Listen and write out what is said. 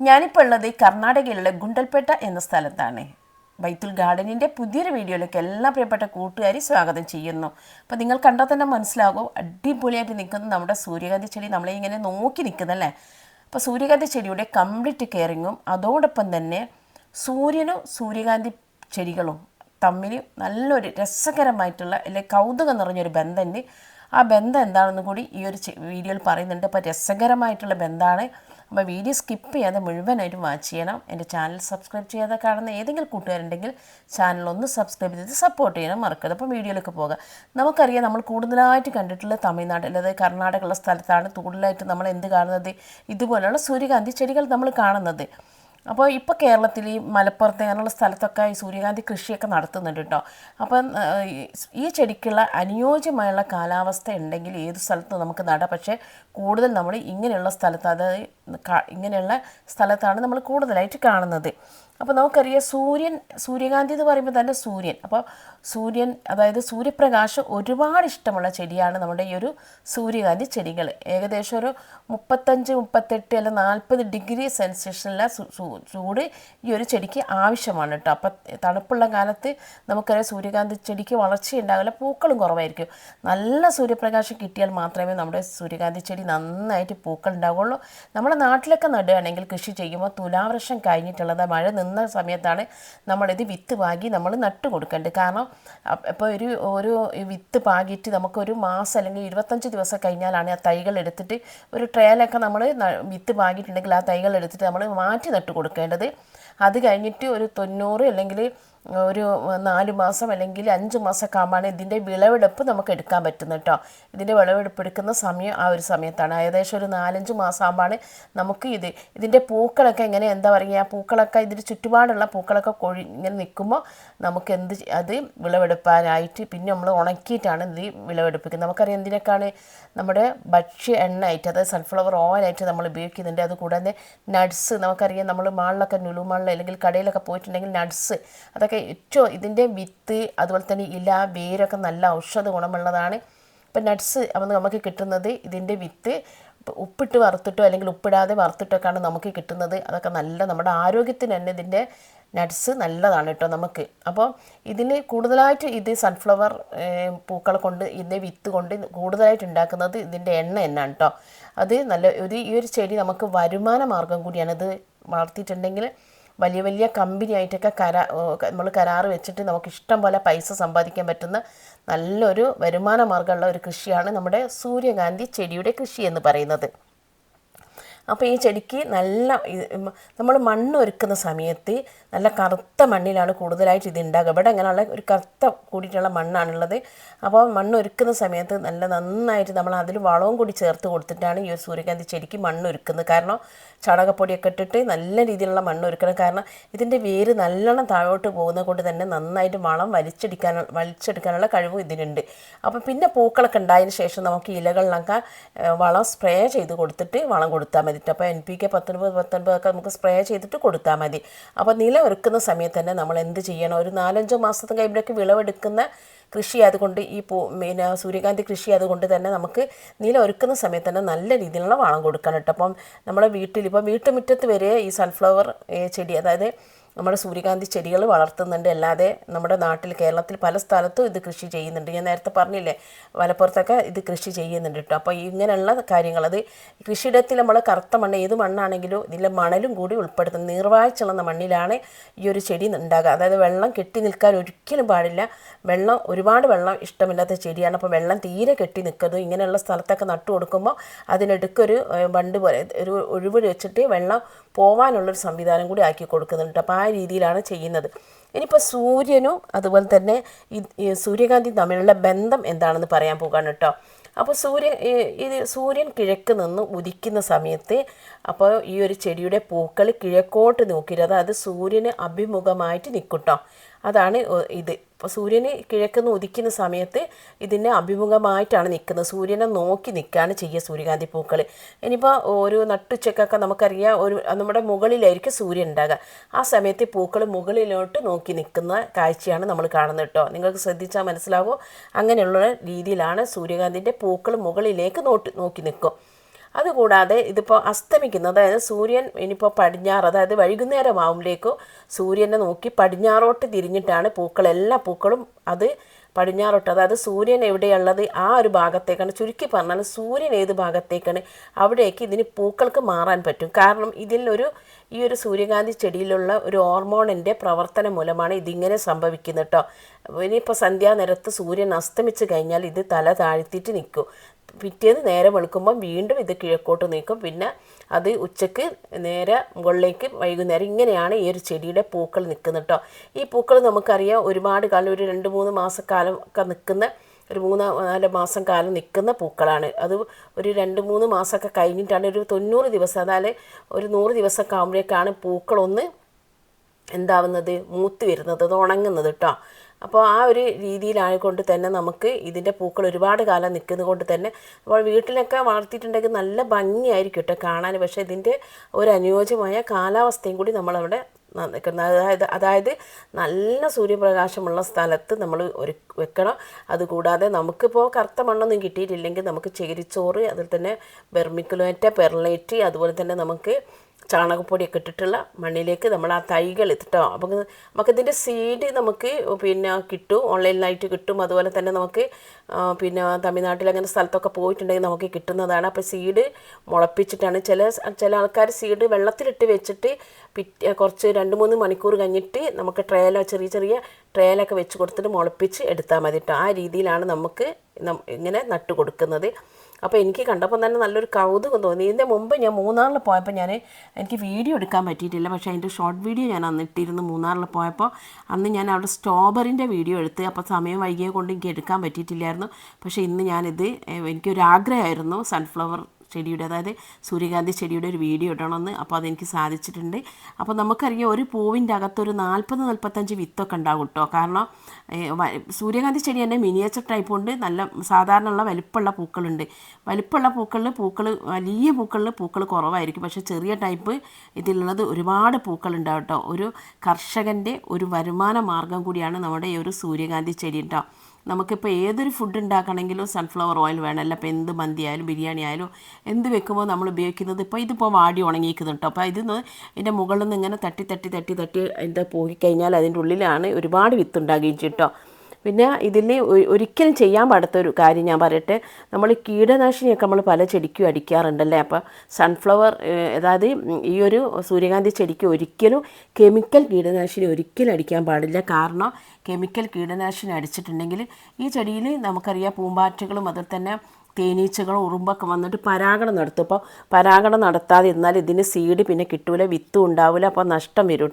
ഞാനിപ്പോൾ ഉള്ളത് കർണാടകയിലുള്ള ഗുണ്ടൽപേട്ട എന്ന സ്ഥലത്താണ്. ബൈത്തുൽ ഗാർഡനിന്റെ പുതിയൊരു വീഡിയോയിലേക്ക് എല്ലാ പ്രിയപ്പെട്ട കൂട്ടുകാരി സ്വാഗതം ചെയ്യുന്നു. അപ്പോൾ നിങ്ങൾ കണ്ടാൽ തന്നെ മനസ്സിലാകും അടിപൊളിയായിട്ട് നിൽക്കുന്ന നമ്മുടെ സൂര്യകാന്തി ചെടി നമ്മളെ ഇങ്ങനെ നോക്കി നിൽക്കുന്നല്ലേ അപ്പോൾ സൂര്യകാന്തി ചെടിയുടെ കംപ്ലീറ്റ് കെയറിങ്ങും അതോടൊപ്പം തന്നെ സൂര്യനും സൂര്യകാന്തി ചെടികളും തമ്മിൽ നല്ലൊരു രസകരമായിട്ടുള്ള അല്ലെങ്കിൽ കൗതുകം നിറഞ്ഞൊരു ബന്ധമുണ്ട്. ആ ബന്ധം എന്താണെന്ന് കൂടി ഈ ഒരു വീഡിയോയിൽ പറയുന്നുണ്ട്. അപ്പോൾ രസകരമായിട്ടുള്ള ബന്ധമാണ്. അപ്പോൾ വീഡിയോ സ്കിപ്പ് ചെയ്യാതെ മുഴുവനായിട്ട് വാച്ച് ചെയ്യണം. എന്റെ ചാനൽ സബ്സ്ക്രൈബ് ചെയ്യാതെ കാണുന്ന ഏതെങ്കിലും കൂട്ടുകാരുണ്ടെങ്കിൽ ചാനൽ ഒന്ന് സബ്സ്ക്രൈബ് ചെയ്ത് സപ്പോർട്ട് ചെയ്യണം. മറക്കരുത്. അപ്പോൾ വീഡിയോയിലേക്ക് പോകാം. നമുക്കറിയാം നമ്മൾ കൂടുതലായിട്ട് കണ്ടിട്ടുള്ള തമിഴ്നാട് അല്ലാതെ കർണാടക ഉള്ള സ്ഥലത്താണ് കൂടുതലായിട്ട് നമ്മൾ എന്ത് കാണുന്നത്? ഇതുപോലെയുള്ള സൂര്യകാന്തി ചെടികൾ നമ്മൾ കാണുന്നത്. അപ്പോൾ ഇപ്പോൾ കേരളത്തിൽ ഈ മലപ്പുറത്ത് അങ്ങനെയുള്ള സ്ഥലത്തൊക്കെ ഈ സൂര്യകാന്തി കൃഷിയൊക്കെ നടത്തുന്നുണ്ട് കേട്ടോ. അപ്പം ഈ- ചെടിക്കുള്ള അനുയോജ്യമായുള്ള കാലാവസ്ഥ ഉണ്ടെങ്കിൽ ഏത് സ്ഥലത്തും നമുക്ക് നടാം. പക്ഷേ കൂടുതൽ നമ്മൾ ഇങ്ങനെയുള്ള സ്ഥലത്ത് അതായത് ഇങ്ങനെയുള്ള സ്ഥലത്താണ് നമ്മൾ കൂടുതലായിട്ട് കാണുന്നത്. അപ്പോൾ നമുക്കറിയാം സൂര്യൻ സൂര്യകാന്തി എന്ന് പറയുമ്പോൾ തന്നെ സൂര്യൻ. അപ്പോൾ സൂര്യൻ അതായത് സൂര്യപ്രകാശം ഒരുപാട് ഇഷ്ടമുള്ള ചെടിയാണ് നമ്മുടെ ഈ ഒരു സൂര്യകാന്തി ചെടികൾ ഏകദേശം ഒരു മുപ്പത്തഞ്ച് മുപ്പത്തെട്ട് അല്ല നാൽപ്പത് ഡിഗ്രി സെൽഷ്യസിലുള്ള സു- സു- ചൂട് ഈ ഒരു ചെടിക്ക് ആവശ്യമാണ് കേട്ടോ. അപ്പം തണുപ്പുള്ള കാലത്ത് നമുക്കറിയാം സൂര്യകാന്തി ചെടിക്ക് വളർച്ചയുണ്ടാകില്ല പൂക്കളും കുറവായിരിക്കും. നല്ല സൂര്യപ്രകാശം കിട്ടിയാൽ മാത്രമേ നമ്മുടെ സൂര്യകാന്തി ചെടി നന്നായിട്ട് പൂക്കൾ ഉണ്ടാവുള്ളൂ. നമ്മുടെ നാട്ടിലൊക്കെ നടുകയാണെങ്കിൽ കൃഷി ചെയ്യുമ്പോൾ തുലാവർഷം കഴിഞ്ഞിട്ടുള്ളത് മഴ നിന്ന സമയത്താണ് നമ്മളിത് വിത്ത് പാകി നമ്മൾ നട്ടു കൊടുക്കേണ്ടത്. കാരണം ഇപ്പോൾ ഒരു ഒരു വിത്ത് പാകിയിട്ട് നമുക്കൊരു മാസം അല്ലെങ്കിൽ ഇരുപത്തഞ്ച് ദിവസം കഴിഞ്ഞാലാണ് ആ തൈകൾ എടുത്തിട്ട് ഒരു ട്രേലൊക്കെ നമ്മൾ വിത്ത് പാകിയിട്ടുണ്ടെങ്കിൽ ആ തൈകൾ എടുത്തിട്ട് നമ്മൾ മാറ്റി നട്ടു കൊടുക്കേണ്ടത്. അത് കഴിഞ്ഞിട്ട് ഒരു തൊണ്ണൂറ് അല്ലെങ്കിൽ ഒരു നാല് മാസം അല്ലെങ്കിൽ അഞ്ച് മാസമൊക്കെ ആകുമ്പോഴാണ് ഇതിന്റെ വിളവെടുപ്പ് നമുക്ക് എടുക്കാൻ പറ്റുന്നത് കേട്ടോ ഇതിന്റെ വിളവെടുപ്പ് എടുക്കുന്ന സമയം ആ ഒരു സമയത്താണ്. ഏകദേശം ഒരു നാലഞ്ച് മാസം ആകുമ്പോഴാണ് നമുക്ക് ഇത് ഇതിന്റെ പൂക്കളൊക്കെ എങ്ങനെ എന്താ പറയുക പൂക്കളൊക്കെ ഇതിന്റെ ചുറ്റുപാടുള്ള പൂക്കളൊക്കെ കൊഴി ഇങ്ങനെ നിൽക്കുമ്പോൾ നമുക്ക് എന്ത് അത് വിളവെടുപ്പാനായിട്ട് പിന്നെ നമ്മൾ ഉണക്കിയിട്ടാണ് ഇത് വിളവെടുപ്പിക്കുന്നത്. നമുക്കറിയാം എന്തിനൊക്കെയാണ് നമ്മുടെ ഭക്ഷ്യ എണ്ണയായിട്ട് അതായത് സൺഫ്ലവർ ഓയിലായിട്ട് നമ്മൾ ഉപയോഗിക്കുന്നുണ്ട്. അതുകൂടാതെ നട്സ് നമുക്കറിയാം നമ്മൾ മാളിലൊക്കെ നുലുമാളിൽ അല്ലെങ്കിൽ കടയിലൊക്കെ പോയിട്ടുണ്ടെങ്കിൽ നട്സ് അതൊക്കെ ഏറ്റവും ഇതിന്റെ വിത്ത് അതുപോലെ തന്നെ ഇല വേരൊക്കെ നല്ല ഔഷധ ഗുണമുള്ളതാണ്. ഇപ്പം നട്ട്സ് നമുക്ക് കിട്ടുന്നത് ഇതിന്റെ വിത്ത്. ഉപ്പിട്ട് വറുത്തിട്ടോ അല്ലെങ്കിൽ ഉപ്പിടാതെ വറുത്തിട്ടൊക്കെയാണ് നമുക്ക് കിട്ടുന്നത്. അതൊക്കെ നല്ല നമ്മുടെ ആരോഗ്യത്തിന് തന്നെ ഇതിന്റെ നട്ട്സ് നല്ലതാണ് കേട്ടോ നമുക്ക്. അപ്പോൾ ഇതിന് കൂടുതലായിട്ട് ഇത് സൺഫ്ലവർ പൂക്കൾ കൊണ്ട് ഇതിന്റെ വിത്ത് കൊണ്ട് കൂടുതലായിട്ട് ഉണ്ടാക്കുന്നത് ഇതിന്റെ എണ്ണ തന്നെയാണ് കേട്ടോ. അത് നല്ല ഒരു ഈ ഒരു ചെടി നമുക്ക് വരുമാന മാർഗം കൂടിയാണ് ഇത് വളർത്തിയിട്ടുണ്ടെങ്കിൽ വലിയ വലിയ കമ്പനിയായിട്ടൊക്കെ കരാ നമ്മൾ കരാർ വെച്ചിട്ട് നമുക്ക് ഇഷ്ടം പോലെ പൈസ സമ്പാദിക്കാൻ പറ്റുന്ന നല്ലൊരു വരുമാന മാർഗമുള്ള ഒരു കൃഷിയാണ് നമ്മുടെ സൂര്യകാന്തി ചെടിയുടെ കൃഷി എന്ന് പറയുന്നത്. അപ്പോൾ ഈ ചെടിക്ക് നല്ല നമ്മൾ മണ്ണ് ഒരുക്കുന്ന സമയത്ത് നല്ല കറുത്ത മണ്ണിലാണ് കൂടുതലായിട്ട് ഇത് ഉണ്ടാകുക ഇവിടെ അങ്ങനെയുള്ള ഒരു കറുത്ത കൂടിയിട്ടുള്ള മണ്ണാണുള്ളത്. അപ്പോൾ മണ്ണ് ഒരുക്കുന്ന സമയത്ത് നല്ല നന്നായിട്ട് നമ്മൾ അതിൽ വളവും കൂടി ചേർത്ത് കൊടുത്തിട്ടാണ് ഈ സൂര്യകാന്തി ചെടിക്ക് മണ്ണ് ഒരുക്കുന്നത്. കാരണം ചാണകപ്പൊടിയൊക്കെ ഇട്ടിട്ട് നല്ല രീതിയിലുള്ള മണ്ണ് ഒരുക്കണം. കാരണം ഇതിന്റെ വേര് നല്ലോണം താഴോട്ട് പോകുന്നത് കൊണ്ട് തന്നെ നന്നായിട്ട് വളം വലിച്ചെടുക്കാൻ വലിച്ചെടുക്കാനുള്ള കഴിവും ഇതിനുണ്ട്. അപ്പോൾ പിന്നെ പൂക്കളൊക്കെ ഉണ്ടായതിന് ശേഷം നമുക്ക് ഇലകളിലൊക്കെ വളം സ്പ്രേ ചെയ്ത് കൊടുത്തിട്ട് വളം കൊടുത്താൽ മതി. അപ്പോൾ എൻ പി കെ പത്തൊൻപത് പത്തൊൻപതൊക്കെ നമുക്ക് സ്പ്രേ ചെയ്തിട്ട് കൊടുത്താൽ മതി. അപ്പോൾ നില ഒരുക്കുന്ന സമയത്ത് തന്നെ നമ്മൾ എന്ത് ചെയ്യണം? ഒരു നാലഞ്ചോ മാസത്തിന് കഴിയുമ്പോഴേക്ക് വിളവെടുക്കുന്ന കൃഷി അതുകൊണ്ട് ഈ പൂ പിന്നെ സൂര്യകാന്തി കൃഷി അതുകൊണ്ട് തന്നെ നമുക്ക് നില ഒരുക്കുന്ന സമയത്ത് തന്നെ നല്ല രീതിയിലുള്ള വളം കൊടുക്കണം കേട്ടോ. അപ്പം നമ്മുടെ വീട്ടിൽ ഇപ്പം വീട്ടുമുറ്റത്ത് വരെ ഈ സൺഫ്ലവർ ചെടി അതായത് നമ്മുടെ സൂര്യകാന്തി ചെടികൾ വളർത്തുന്നുണ്ട്. അല്ലാതെ നമ്മുടെ നാട്ടിൽ കേരളത്തിൽ പല സ്ഥലത്തും ഇത് കൃഷി ചെയ്യുന്നുണ്ട്. ഞാൻ നേരത്തെ പറഞ്ഞില്ലേ വലപ്പുറത്തൊക്കെ ഇത് കൃഷി ചെയ്യുന്നുണ്ട് കേട്ടോ. അപ്പോൾ ഇങ്ങനെയുള്ള കാര്യങ്ങൾ അത് കൃഷിയിടത്തിൽ നമ്മൾ കറുത്ത മണ്ണ് ഏത് മണ്ണാണെങ്കിലും ഇതിലെ മണലും കൂടി ഉൾപ്പെടുത്തുന്നത് നീർവാഴ്ചളുന്ന മണ്ണിലാണ് ഈ ഒരു ചെടി ഉണ്ടാകുക. അതായത് വെള്ളം കെട്ടി നിൽക്കാൻ ഒരിക്കലും പാടില്ല. വെള്ളം ഒരുപാട് വെള്ളം ഇഷ്ടമില്ലാത്ത ചെടിയാണ്. അപ്പോൾ വെള്ളം തീരെ കെട്ടി നിൽക്കരുത്. ഇങ്ങനെയുള്ള സ്ഥലത്തൊക്കെ നട്ടു കൊടുക്കുമ്പോൾ അതിനിടയ്ക്കൊരു ഏഹ്, ബണ്ട് പോലെ ഒരു ഒഴിവ് വെച്ചിട്ട് വെള്ളം പോവാനുള്ളൊരു സംവിധാനം കൂടി ആക്കി കൊടുക്കുന്നുണ്ട്. അപ്പോൾ ആ രീതിയിലാണ് ചെയ്യുന്നത്. ഇനിയിപ്പോൾ സൂര്യനും അതുപോലെ തന്നെ ഈ സൂര്യകാന്തി തമ്മിലുള്ള ബന്ധം എന്താണെന്ന് പറയാൻ പോകാണ് കേട്ടോ. അപ്പോൾ സൂര്യൻ ഇത് സൂര്യൻ കിഴക്ക് നിന്ന് ഉദിക്കുന്ന സമയത്ത് അപ്പോൾ ഈ ഒരു ചെടിയുടെ പൂക്കൾ കിഴക്കോട്ട് നോക്കിയിട്ട് അതായത് സൂര്യന് അഭിമുഖമായിട്ട് നിൽക്കട്ടോ കേട്ടോ അതാണ് ഇത്. ഇപ്പോൾ സൂര്യന് നിന്ന് ഉദിക്കുന്ന സമയത്ത് ഇതിനെ അഭിമുഖമായിട്ടാണ് നിൽക്കുന്നത്. സൂര്യനെ നോക്കി നിൽക്കുകയാണ് ചെയ്യുക സൂര്യകാന്തി പൂക്കൾ ഇനിയിപ്പോൾ ഒരു നട്ടുച്ചക്കൊക്കെ നമുക്കറിയാം ഒരു നമ്മുടെ മുകളിലായിരിക്കും സൂര്യൻ ഉണ്ടാകുക. ആ സമയത്ത് പൂക്കൾ മുകളിലോട്ട് നോക്കി നിൽക്കുന്ന കാഴ്ചയാണ് നമ്മൾ കാണുന്നത് കേട്ടോ നിങ്ങൾക്ക് ശ്രദ്ധിച്ചാൽ മനസ്സിലാവും? അങ്ങനെയുള്ള രീതിയിലാണ് സൂര്യകാന്തിന്റെ പൂക്കൾ മുകളിലേക്ക് നോട്ട് നോക്കി നിൽക്കും. അതുകൂടാതെ ഇതിപ്പോൾ അസ്തമിക്കുന്നത് അതായത് സൂര്യൻ ഇനിയിപ്പോൾ പടിഞ്ഞാറ് അതായത് വൈകുന്നേരം ആകുമ്പോഴേക്കും സൂര്യനെ നോക്കി പടിഞ്ഞാറോട്ട് തിരിഞ്ഞിട്ടാണ് പൂക്കൾ എല്ലാ പൂക്കളും അത് പടിഞ്ഞാറോട്ട് അതായത് സൂര്യൻ എവിടെയുള്ളത് ആ ഒരു ഭാഗത്തേക്കാണ്. ചുരുക്കി പറഞ്ഞാൽ സൂര്യൻ ഏത് ഭാഗത്തേക്കാണ്? അവിടേക്ക് ഇതിന് പൂക്കൾക്ക് മാറാൻ പറ്റും. കാരണം ഇതിലൊരു ഈ ഒരു സൂര്യകാന്തി ചെടിയിലുള്ള ഒരു ഹോർമോണിന്റെ പ്രവർത്തനം മൂലമാണ് ഇതിങ്ങനെ സംഭവിക്കുന്നത് കേട്ടോ ഇനിയിപ്പോൾ സന്ധ്യാനേരത്ത് സൂര്യൻ അസ്തമിച്ച് കഴിഞ്ഞാൽ ഇത് തല താഴ്ത്തിയിട്ട് നിൽക്കും. പിറ്റേന്ന് നേരെ വെളുക്കുമ്പം വീണ്ടും ഇത് കിഴക്കോട്ട് നീക്കും. പിന്നെ അത് ഉച്ചയ്ക്ക് നേരെ മുകളിലേക്ക് വൈകുന്നേരം ഇങ്ങനെയാണ് ഈ ഒരു ചെടിയുടെ പൂക്കൾ നിൽക്കുന്നത് കേട്ടോ ഈ പൂക്കൾ നമുക്കറിയാം ഒരുപാട് കാലം ഒരു രണ്ട് മൂന്ന് മാസക്കാലം ഒക്കെ നിൽക്കുന്ന ഒരു മൂന്ന് നാല് മാസം കാലം നിൽക്കുന്ന പൂക്കളാണ്. അത് ഒരു രണ്ട് മൂന്ന് മാസമൊക്കെ കഴിഞ്ഞിട്ടാണ് ഒരു തൊണ്ണൂറ് ദിവസം അതായത് ഒരു നൂറ് ദിവസമൊക്കെ ആകുമ്പോഴേക്കാണ് പൂക്കളൊന്ന് എന്താവുന്നത് മൂത്ത് വരുന്നത് അത് ഉണങ്ങുന്നത് കേട്ടോ അപ്പോൾ ആ ഒരു രീതിയിലായതുകൊണ്ട് തന്നെ നമുക്ക് ഇതിന്റെ പൂക്കൾ ഒരുപാട് കാലം നിൽക്കുന്നത് കൊണ്ട് തന്നെ അപ്പോൾ വീട്ടിലൊക്കെ വളർത്തിയിട്ടുണ്ടെങ്കിൽ നല്ല ഭംഗിയായിരിക്കും കേട്ടോ കാണാൻ. പക്ഷേ ഇതിന്റെ ഒരു അനുയോജ്യമായ കാലാവസ്ഥയും കൂടി നമ്മളവിടെ അതായത് അതായത് നല്ല സൂര്യപ്രകാശമുള്ള സ്ഥലത്ത് നമ്മൾ ഒരു വെക്കണം. അതുകൂടാതെ നമുക്കിപ്പോൾ കറുത്ത മണ്ണൊന്നും കിട്ടിയിട്ടില്ലെങ്കിൽ നമുക്ക് ചേരിച്ചോറ് അതിൽ തന്നെ ബെർമിക്കുലേറ്റ പെർലൈറ്റ് അതുപോലെ തന്നെ നമുക്ക് ചാണകപ്പൊടിയൊക്കെ ഇട്ടിട്ടുള്ള മണ്ണിലേക്ക് നമ്മൾ ആ തൈകൾ ഇട്ടോ അപ്പം നമുക്കിതിന്റെ സീഡ് നമുക്ക് പിന്നെ കിട്ടും. ഓൺലൈനിലായിട്ട് കിട്ടും. അതുപോലെ തന്നെ നമുക്ക് പിന്നെ തമിഴ്നാട്ടിൽ അങ്ങനെ സ്ഥലത്തൊക്കെ പോയിട്ടുണ്ടെങ്കിൽ നമുക്ക് കിട്ടുന്നതാണ്. അപ്പോൾ സീഡ് മുളപ്പിച്ചിട്ടാണ്. ചില ചില ആൾക്കാർ സീഡ് വെള്ളത്തിലിട്ട് വെച്ചിട്ട് പിറ്റേ കുറച്ച് രണ്ട് മൂന്ന് മണിക്കൂർ കഴിഞ്ഞിട്ട് നമുക്ക് ട്രേലോ ചെറിയ ചെറിയ ട്രേലൊക്കെ വെച്ച് കൊടുത്തിട്ട് മുളപ്പിച്ച് എടുത്താൽ മതി കേട്ടോ. ആ രീതിയിലാണ് നമുക്ക് ഇങ്ങനെ നട്ടു കൊടുക്കുന്നത്. അപ്പോൾ എനിക്ക് കണ്ടപ്പോൾ തന്നെ നല്ലൊരു കൗതുകം തോന്നി. ഇതിന്റെ മുമ്പ് ഞാൻ മൂന്നാറിൽ പോയപ്പോൾ ഞാൻ എനിക്ക് വീഡിയോ എടുക്കാൻ പറ്റിയിട്ടില്ല. പക്ഷേ അതിന്റെ ഷോർട്ട് വീഡിയോ ഞാൻ അന്ന് ഇട്ടിരുന്നു മൂന്നാറിൽ പോയപ്പോൾ അന്ന് ഞാൻ അവിടെ സ്ട്രോബറിന്റെ വീഡിയോ എടുത്ത്. അപ്പോൾ സമയം വൈകിയ കൊണ്ട് എനിക്ക് എടുക്കാൻ പറ്റിയിട്ടില്ലായിരുന്നു. പക്ഷേ ഇന്ന് ഞാനിത് എനിക്കൊരാഗ്രഹമായിരുന്നു സൺഫ്ലവർ ചെടിയുടെ അതായത് സൂര്യകാന്തി ചെടിയുടെ ഒരു വീഡിയോ ഇടണമെന്ന് അപ്പോൾ അതെനിക്ക് സാധിച്ചിട്ടുണ്ട്. അപ്പോൾ നമുക്കറിയാം ഒരു പൂവിന്റെ അകത്തൊരു നാൽപ്പത് നാൽപ്പത്തഞ്ച് വിത്തൊക്കെ ഉണ്ടാകും കേട്ടോ. കാരണം സൂര്യകാന്തി ചെടി തന്നെ മിനിയേച്ചർ ടൈപ്പ് ഉണ്ട്. നല്ല സാധാരണയുള്ള വലിപ്പമുള്ള പൂക്കളുണ്ട്. വലിപ്പമുള്ള പൂക്കളിൽ പൂക്കൾ വലിയ പൂക്കളിൽ പൂക്കൾ കുറവായിരിക്കും. പക്ഷേ ചെറിയ ടൈപ്പ് ഇതിലുള്ളത് ഒരുപാട് പൂക്കളുണ്ടാവും കേട്ടോ. ഒരു കർഷകന്റെ ഒരു വരുമാന മാർഗം കൂടിയാണ് നമ്മുടെ ഈ ഒരു സൂര്യകാന്തി ചെടി കേട്ടോ. നമുക്കിപ്പോൾ ഏതൊരു ഫുഡ് ഉണ്ടാക്കണമെങ്കിലും സൺഫ്ലവർ ഓയിൽ വേണമല്ലോ അപ്പോൾ എന്ത് മന്തി ആയാലും ബിരിയാണി ആയാലും എന്ത് വെക്കുമ്പോൾ നമ്മൾ ഉപയോഗിക്കുന്നത്? ഇപ്പോൾ ഇതിപ്പോൾ വാടി ഉണങ്ങിയിരിക്കുന്നു കേട്ടോ. അപ്പോൾ ഇതിന്ന് ഇതിന്റെ മുകളിൽ നിന്ന് ഇങ്ങനെ തട്ടി തട്ടി തട്ടി തട്ടി അതിന്റെ പോയി കഴിഞ്ഞാൽ അതിന്റെ ഉള്ളിലാണ് ഒരുപാട് വിത്ത് ഉണ്ടാകുകയും ചെയ്യും കേട്ടോ. പിന്നെ ഇതിൽ ഒരിക്കലും ചെയ്യാൻ പാടാത്ത ഒരു കാര്യം ഞാൻ പറയട്ടെ. നമ്മൾ കീടനാശിനിയൊക്കെ നമ്മൾ പല ചെടിക്കും അടിക്കാറുണ്ടല്ലേ? അപ്പോൾ സൺഫ്ലവർ അതായത് ഈ ഒരു സൂര്യകാന്തി ചെടിക്ക് ഒരിക്കലും കെമിക്കൽ കീടനാശിനി ഒരിക്കലും അടിക്കാൻ പാടില്ല. കാരണം കെമിക്കൽ കീടനാശിനി അടിച്ചിട്ടുണ്ടെങ്കിൽ ഈ ചെടിയിൽ നമുക്കറിയാം പൂമ്പാറ്റകളും അതിൽ തന്നെ തേനീച്ചകളും ഉറുമ്പൊക്കെ വന്നിട്ട് പരാഗണം നടത്തും. അപ്പോൾ പരാഗണം നടത്താതെ എന്നാൽ ഇതിന് സീഡ് പിന്നെ കിട്ടൂല വിത്തും ഉണ്ടാവില്ല അപ്പോൾ നഷ്ടം വരും.